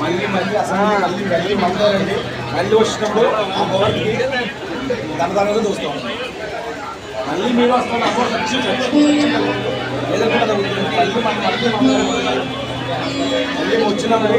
మళ్ళీ మళ్ళీ అసలు మళ్ళీ మళ్ళీ మందారండి మళ్ళీ వచ్చినప్పుడు ఆ గోవర్కి దాని దానిగా చూస్తాం మళ్ళీ మీరు. వస్తాను అప్పుడు వచ్చి ఏదో కూడా మళ్ళీ మనం మళ్ళీ మళ్ళీ వచ్చినామని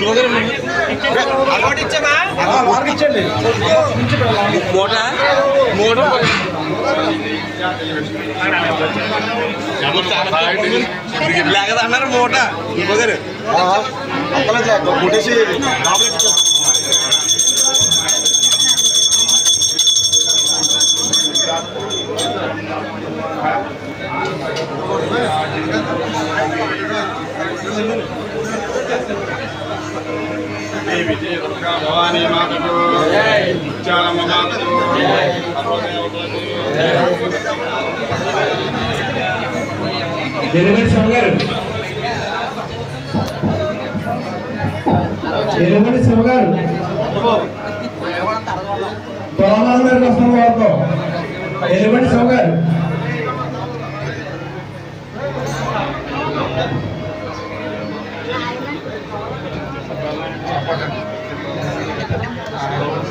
మూట ఇక్కడ ఇచ్చండి మూట మూట లేకదా అన్నారు మూట ఇంకొకరు అప్పలేదు ముట్టేసి భవానీ మాతకు ముత్యాలమ్మ మాతకు ఎనిమిది శివ గారు. గారికి గారు.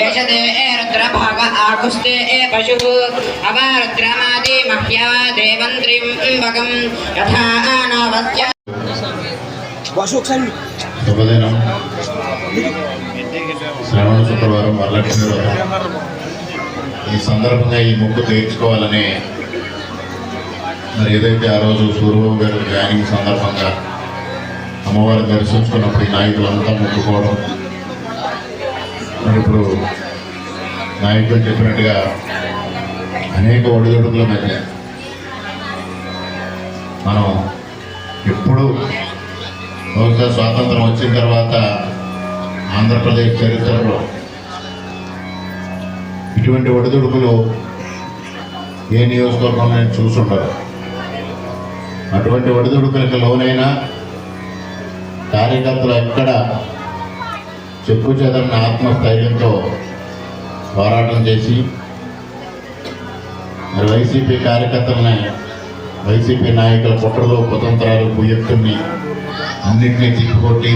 ఏషదే ఏ రుద్రభాగ ఆకుస్తే ఏ పశు అవారుద్రమాది మహ్యవ దేవంత్రిం ఇంబగం యథా ఆనవత్య వాసు ఒకసారి శుభదినం. శ్రావణ శుక్రవారం వరలక్ష్మి ఈ సందర్భంగా ఈ ముక్కు తీర్చుకోవాలని మరి ఏదైతే ఆ రోజు సూర్యబాబు గారు జాయినింగ్ సందర్భంగా అమ్మవారిని దర్శించుకున్నప్పుడు ఈ నాయకులంతా ముక్కుకోవడం మరి ఇప్పుడు నాయకులు చెప్పినట్టుగా అనేక ఒడిదొడుకుల మధ్య మనం ఎప్పుడు బహుశా స్వాతంత్రం వచ్చిన తర్వాత ఆంధ్రప్రదేశ్ చరిత్రలో ఇటువంటి ఒడిదుడుకులు ఏ నియోజకవర్గంలో నేను చూసుండరు. అటువంటి ఒడిదుడుకులకు లోనైనా కార్యకర్తలు ఎక్కడ చెప్పు చెదరని ఆత్మస్థైర్యంతో పోరాటం చేసి. మరి వైసీపీ కార్యకర్తలని వైసీపీ నాయకుల కుట్రలు కుతంత్రాలు కుయ్యక్తుల్ని అన్నింటినీ తిప్పికొట్టి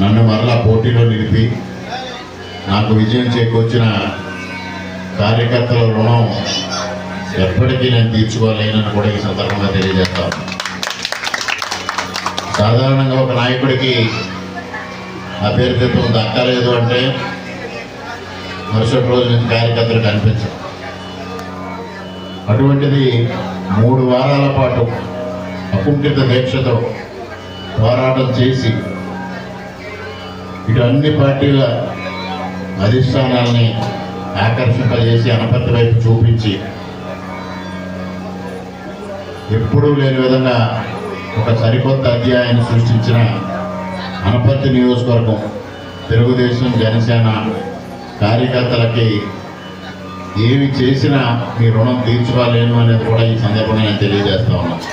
నన్ను మరలా పోటీలో నిలిపి నాకు విజయం చేకూర్చిన కార్యకర్తల రుణం ఎప్పటికీ నేను తీర్చుకోలేనని కూడా ఈ సందర్భంగా తెలియజేస్తాను సాధారణంగా ఒక నాయకుడికి అభ్యర్థిత్వం దక్కలేదు అంటే మరుసటి రోజు నుంచి కార్యకర్తలు కనిపించరు అటువంటిది మూడు వారాల పాటు అకుంఠిత దీక్షతో పోరాటం చేసి ఇటు అన్ని పార్టీల అధిష్టానాల్ని ఆకర్షింపజేసి అనపత్తి వైపు చూపించి ఎప్పుడూ లేని విధంగా ఒక సరికొత్త అధ్యాయాన్ని సృష్టించిన అనపర్తి నియోజకవర్గం తెలుగుదేశం జనసేన కార్యకర్తలకి ఏమి చేసినా మీ రుణం తీర్చుకోలేను అనేది కూడా ఈ సందర్భంగా నేను తెలియజేస్తా ఉన్నాను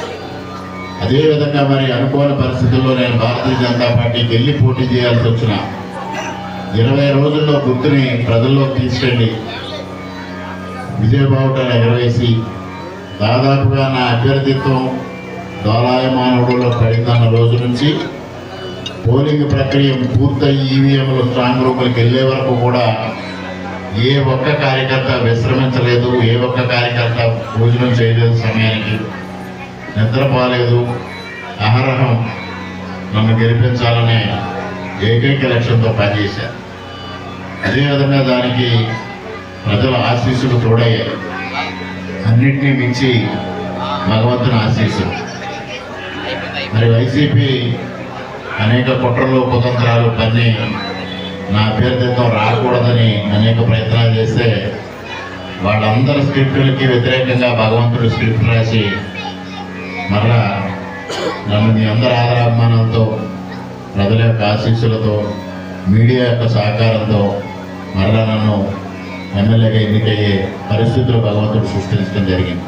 అదేవిధంగా మరి అనుకూల పరిస్థితుల్లో నేను భారతీయ జనతా పార్టీకి వెళ్ళి పోటీ చేయాల్సి వచ్చిన ఇరవై రోజుల్లో గుర్తుని ప్రజల్లోకి తీసుకెళ్ళి విజయబావుటను ఎగరవేసి దాదాపుగా నా అభ్యర్థిత్వం దోలాయమానవుడులో పడిందన్న రోజు నుంచి పోలింగ్ ప్రక్రియ పూర్తయి ఈవీఎంలు స్ట్రాంగ్ రూమ్లకు వెళ్ళే వరకు కూడా ఏ ఒక్క కార్యకర్త విశ్రమించలేదు ఏ ఒక్క కార్యకర్త భోజనం చేయలేదు సమయానికి. నిద్రపోలేదు. అహరహం. నన్ను గెలిపించాలనే ఏకైక లక్ష్యంతో పనిచేశారు అదేవిధంగా దానికి ప్రజల ఆశీస్సులు తోడయ్యాయి. అన్నింటినీ మించి భగవంతుని ఆశీస్సులు. మరి వైసీపీ అనేక కుట్రలు కుతంత్రాలు పన్ని నా అభ్యర్థిత్వం రాకూడదని అనేక ప్రయత్నాలు చేస్తే వాళ్ళందరి స్క్రిప్టులకి వ్యతిరేకంగా భగవంతుడు స్క్రిప్ట్ రాసి మరలా నన్ను మీ అందరి ఆదరాభిమానంతో ప్రజల యొక్క ఆశీస్సులతో మీడియా యొక్క సహకారంతో మరలా నన్ను ఎమ్మెల్యేగా ఎన్నికయ్యే పరిస్థితులు భగవంతుడు సృష్టించడం జరిగింది.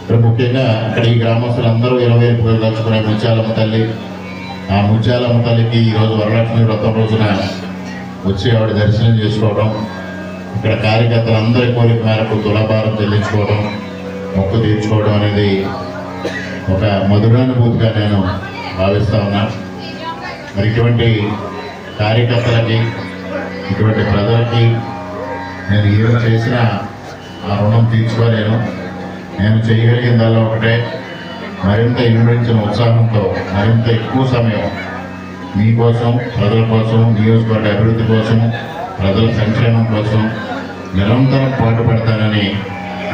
ఇప్పుడు ముఖ్యంగా ఇక్కడ ఈ గ్రామస్తులందరూ ఇరవై రూపాయలు దలుచుకునే ముత్యాలమ్మ తల్లి ఆ ముత్యాలమ్మ తల్లికి ఈరోజు వరలక్ష్మి వ్రతం రోజున వచ్చి ఆవిడ దర్శనం చేసుకోవడం ఇక్కడ కార్యకర్తలందరి కోరిక మేరకు తులభారం చెల్లించుకోవడం మొక్కు తీర్చుకోవడం అనేది ఒక మధురానుభూతిగా నేను భావిస్తా ఉన్నా. మరి ఇటువంటి కార్యకర్తలకి ఇటువంటి ప్రజలకి నేను ఏం చేసినా ఆ రుణం తీర్చుకోలేను. నేను చేయగలిగిందల్లా ఒకటే. మరింత ఇన్వెంచిన ఉత్సాహంతో మరింత ఎక్కువ సమయం మీకోసం ప్రజల కోసం నియోజకవర్గ అభివృద్ధి కోసం ప్రజల సంక్షేమం కోసం నిరంతరం పాటుపడతానని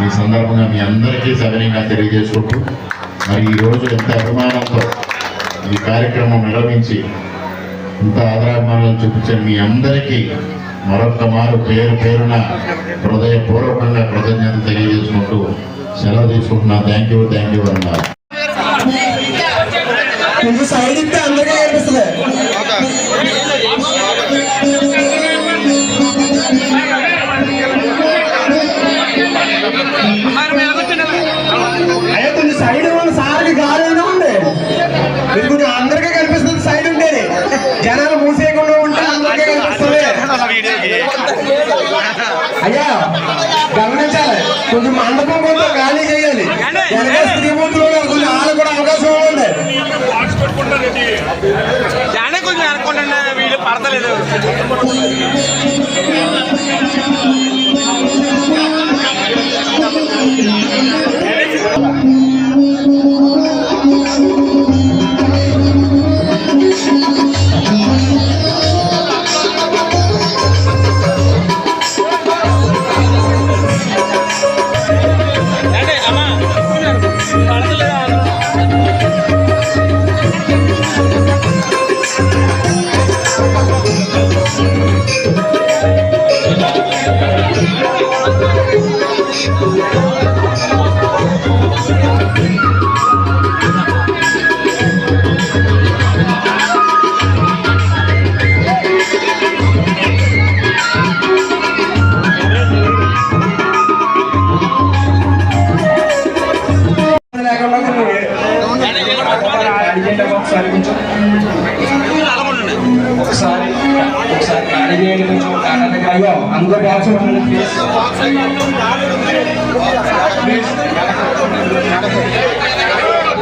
ఈ సందర్భంగా మీ అందరికీ సవినయంగా తెలియజేసుకుంటూ మరి ఈరోజు ఎంత అభిమానంతో ఈ కార్యక్రమం నిర్వహించి ఇంత ఆదరాభిమానాలు చూపించిన మీ అందరికీ మరొక మారు పేరు పేరున హృదయపూర్వకంగా కృతజ్ఞత తెలియజేసుకుంటూ సెలవు తీసుకుంటున్నా. థ్యాంక్ యూ థ్యాంక్ యూ అన్నారు కొంచెం సైడ్ ఇస్తే అందరికీ కనిపిస్తుంది అయ్యా కొంచెం సైడ్ ఉన్న సార్కి గాలేనా ఉంది మీరు కొంచెం అందరికీ కనిపిస్తుంది సైడ్ ఉంటేనే. జనాలు మూసేయకుండా ఉంటే అందరికీ కనిపిస్తుంది. అయ్యా గమనించాలి. కొంచెం మండపం కొంచెం ఖాళీ చేయాలి. వెనక స్త్రీ జానే కొంచెం అనుకుంటున్నా వీళ్ళు పడతలేదు అంటే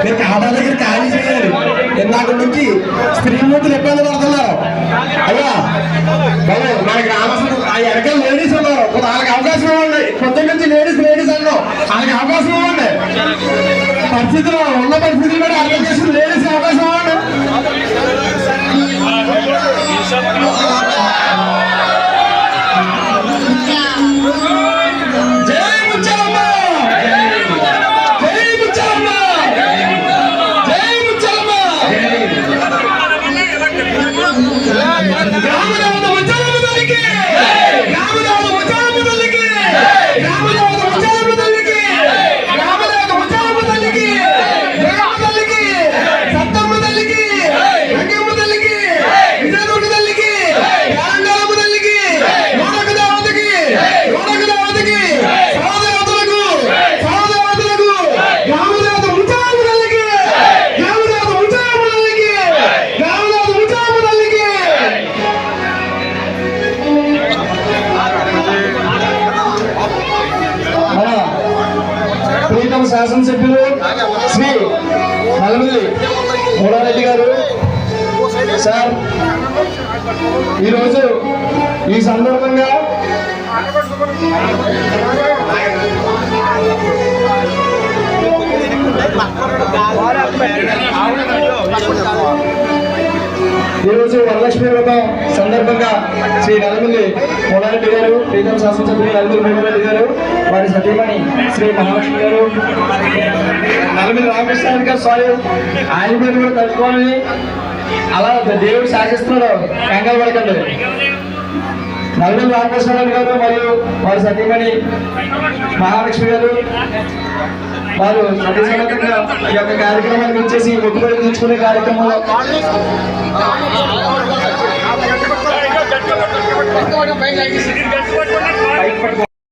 మీరు ఖాతా దగ్గర ఖాళీ చేయాలి ఇందాక నుంచి స్త్రీమూర్తులు ఇబ్బంది పడుతున్నారు. అయ్యా బాబు మన గ్రామస్తులు ఆ వెనకాల లేడీస్ ఉన్నారు. వాళ్ళకి అవకాశం ఇవ్వండి. పొద్దున్న నుంచి లేడీస్ లేడీస్ అన్నాం వాళ్ళకి అవకాశం ఇవ్వండి. పరిస్థితులు ఉన్న పరిస్థితులు కూడా అర్థం చేసిన లేడీస్ మూడారెడ్డి గారు. సార్ ఈరోజు ఈ సందర్భంగా ఈరోజు వరలక్ష్మి వ్రతం సందర్భంగా శ్రీ నల్లమల్లి మూడారెడ్డి గారు ప్రీతం శాసనసభ్యులు నల్లమల్లి మూడారెడ్డి గారు వారి సతీమణి శ్రీ మహాలక్ష్మి గారు. నల్లమల్లి రామకృష్ణ గారు సారీ. ఆయన పేరు కూడా కలుసుకోవాలని అలా దేవుడు శాసిస్తున్నాడు. కంగారు పడకండి. నలుగురు రామకృష్ణరావు గారు మరియు వారి సతీమణి మహాలక్ష్మి గారు. వారు సతీసమేతంగా ఈ యొక్క కార్యక్రమానికి వచ్చేసి మొక్కుబడి తీర్చుకునే కార్యక్రమంలో